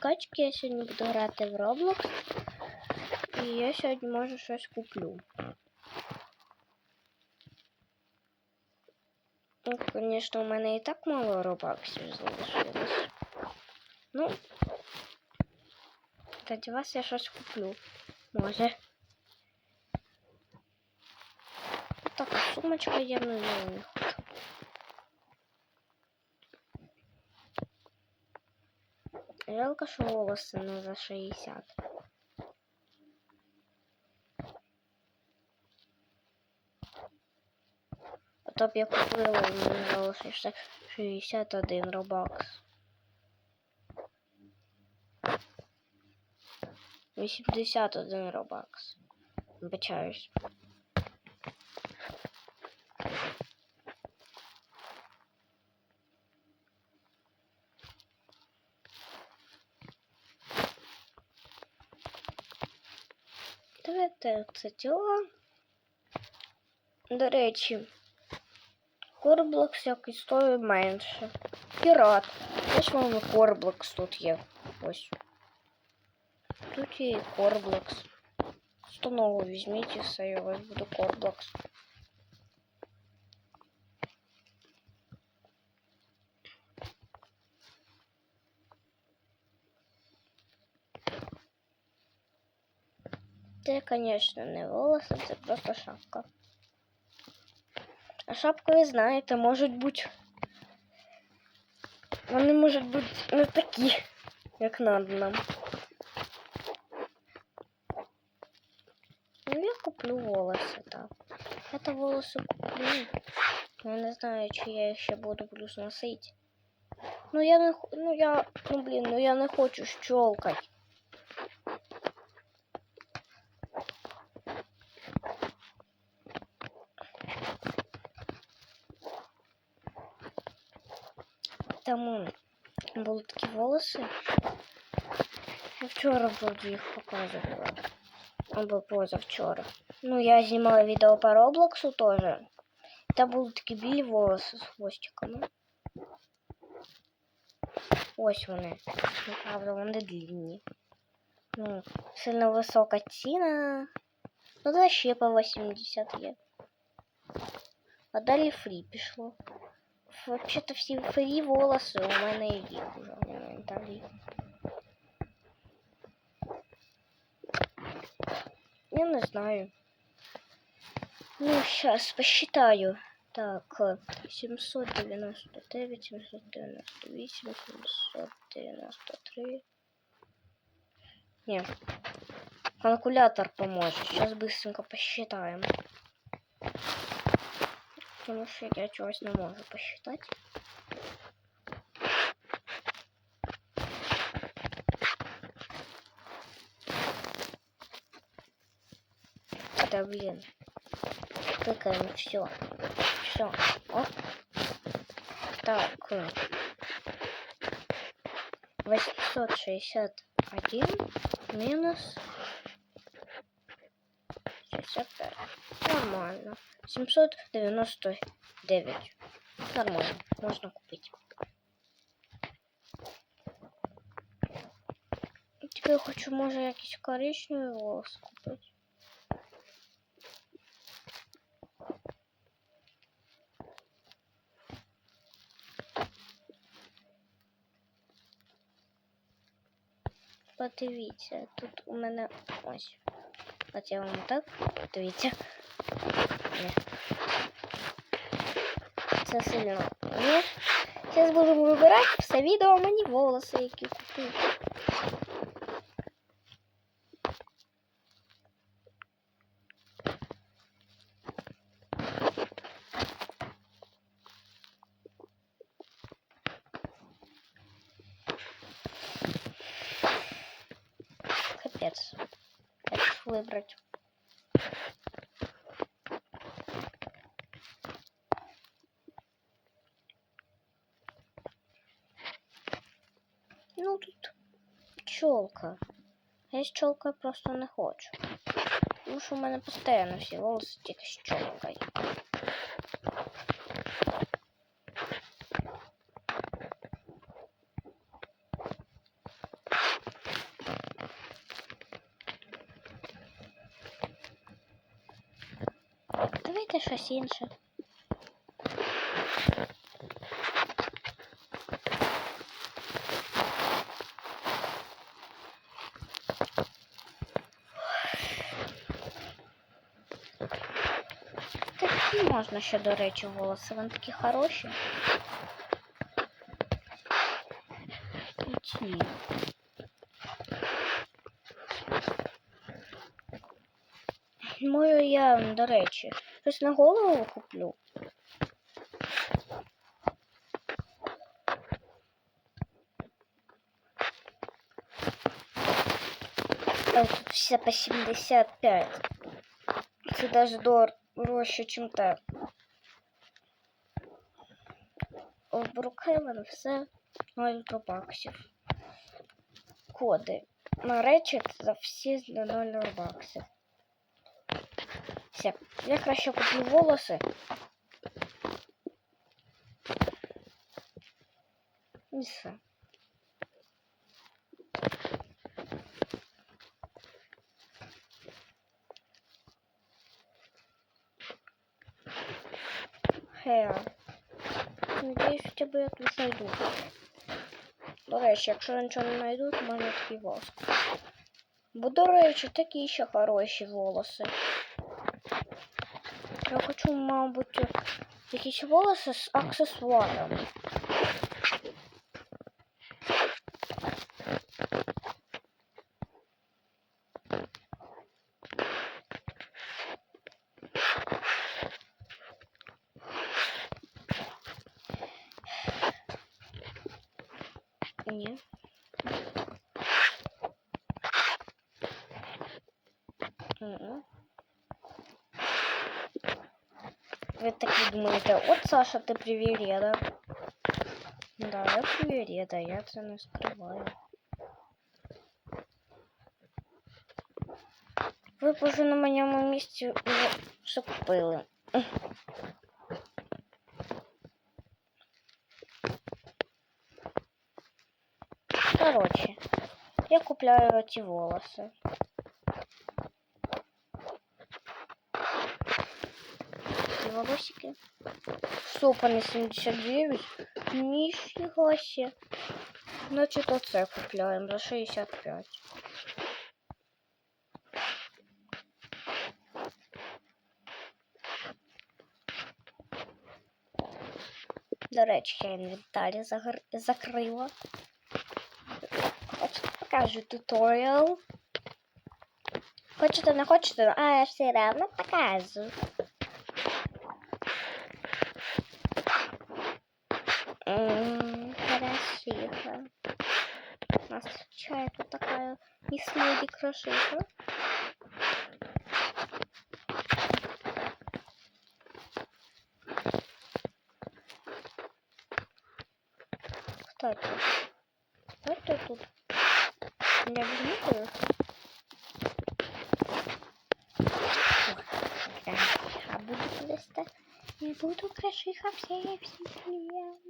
Качки я сьогодні буду грати в Roblox. І я сьогодні може щось куплю. Ну, звісно, у мене і так мало робаксів залишилось. Ну, раді вас я щось куплю. Може. Так, сумочка я не знаю. Жалко, що волоси не за 60. А то б я купила, і мені залишився 61 робакс. 81 робакс. Вибачаюсь. Давайте це тіло. До речі, Корблокс який стоїть менше. Пірат. Ось вам Корблокс тут є. Ось. Тут є Корблокс. Установу візьміть і все, і у вас буде Корблокс. Це, звісно, не волоси, це просто шапка. А шапки, ви знаєте, можуть бути. Вони можуть бути не такі, як надо нам. Ну, я куплю волоси, так. Я то волоси куплю. Я не знаю, чи я їх ще буду плюс носити. Ну я не х- ну я, ну блін, ну я не хочу щелкать. Тому були такі волоси. Я вчора вроді їх показувала. Або позавчора. Ну, я знімала відео по Роблоксу теж. Там були такі білі волоси з хвостиками. Ось вони. Ну, правда, вони длинні. Ну, сильно висока ціна. Ну, да, ще по 80 є. А далі фрі пішло. Вообще-то всі фрі волоси у мене є вже в інвентарі. Я не знаю. Ну, сейчас посчитаю. Так, э, 799, 798, 793. Не. Калькулятор поможет. Сейчас быстренько посчитаем. Потому что я чогось не можу посчитать. Да блин. Тыкаем все. Все. О. Так. э, 861 минус 65. Нормально. 799. Нормально. Можно купить. Тепер хочу, може, якісь коричневі волоси купити. Подивіться, тут у мене ось. От я вам так. Ні. Це сильно. Зараз будемо вибирати все відео мені волоси, які купив. выбрать? Ну тут пчелка. Я з пчелкою просто не хочу. Тому що у мене постійно всі волоси тільки з пчелкою. Давайте щось інше. Такі можна ще, до речі, волоси. Вони такі хороші. Ні. Може я, до речі, щось на голову куплю. А тут все по 75. Це даже дорожче, чим те. В Брукхейвен все 0 робаксів. Коди. На речі за всі за 0 робаксів. Все. Я краще куплю волоси. І все. Хеа. Надіюсь, хоча б я тут знайду. До речі, якщо я нічого не знайду, то можна такий воск. Бо, до речі, такі ще хороші волоси. Я хочу, мабуть, якісь волоси з аксесуарами. Мгм. Ви такі думаєте, от Саша, ти привереда. Да, я привереда, я це не скриваю. Ви б уже на моєму місці вже все купили. Короче, я купляю эти волосы. Волосики. Супа на 79. Нифига себе. Значит, оце купляем за 65. До речі, я інвентарі загр... закрила. Хочете покажу туторіал. Хочете, не хочете, а я все равно покажу. большая тут такая, мисс Леди Крошиха. Кто тут? Кто тут? Меня взлетели? А буду просто... Я буду крошиха всей, всей семьей.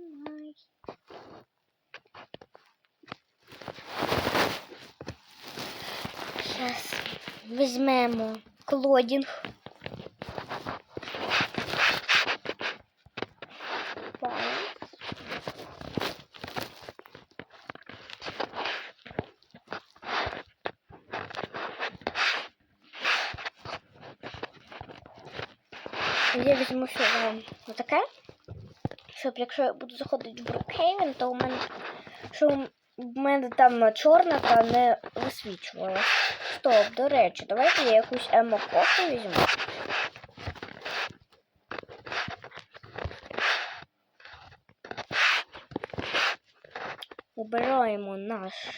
Візьмемо клодінг. Я візьму сюди отаке, щоб якщо я буду заходити в Брукхейвен, то у мене, щоб в мене там чорна та не висвічувала. Стоп, до речі, давайте я якусь емо-кофту візьму. Убираємо нашу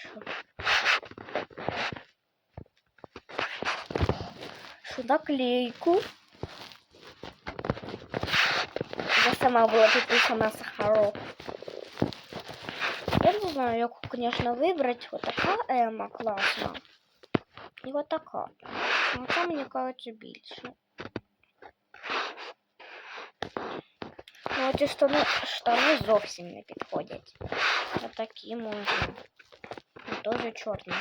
шу наклейку. Я сама була підписана Сахаров. Я не знаю, яку, конечно, вибрати. Вот така Ема класна. І вот така. Ну, це мені кажеться більше. Ну, оці штани, штани зовсім не підходять. Отакі можна. І Теж чорні.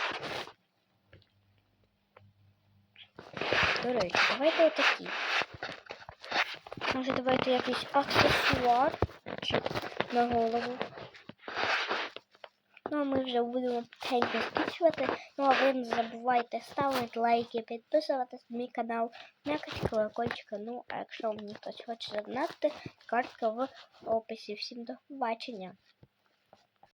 До речі, давайте отакі. Може, давайте якийсь аксесуар чи на голову. Ну, а ми вже будемо потихеньку закінчувати. Ну, а ви не забувайте ставити лайки, підписуватись на мій канал, м'якати колокольчика. Ну, а якщо мені хтось хоче задонатити, картка в описі. Всім до побачення.